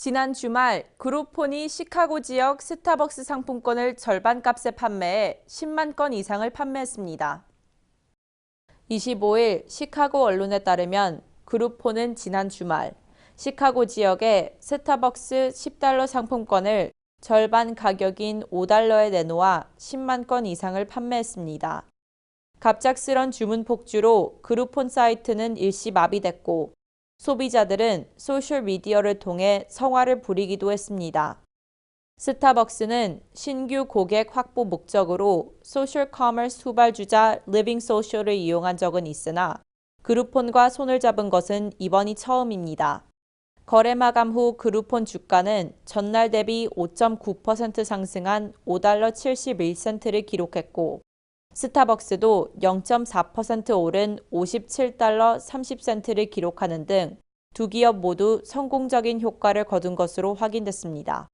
지난 주말 그룹폰이 시카고 지역 스타벅스 상품권을 절반 값에 판매해 10만 건 이상을 판매했습니다. 25일 시카고 언론에 따르면 그룹폰은 지난 주말 시카고 지역에 스타벅스 10달러 상품권을 절반 가격인 5달러에 내놓아 10만 건 이상을 판매했습니다. 갑작스런 주문 폭주로 그룹폰 사이트는 일시 마비됐고 소비자들은 소셜미디어를 통해 성화를 부리기도 했습니다. 스타벅스는 신규 고객 확보 목적으로 소셜 커머스 후발주자 리빙 소셜을 이용한 적은 있으나 그룹폰과 손을 잡은 것은 이번이 처음입니다. 거래 마감 후 그룹폰 주가는 전날 대비 5.9% 상승한 5달러 71센트를 기록했고 스타벅스도 0.4% 오른 57달러 30센트를 기록하는 등 두 기업 모두 성공적인 효과를 거둔 것으로 확인됐습니다.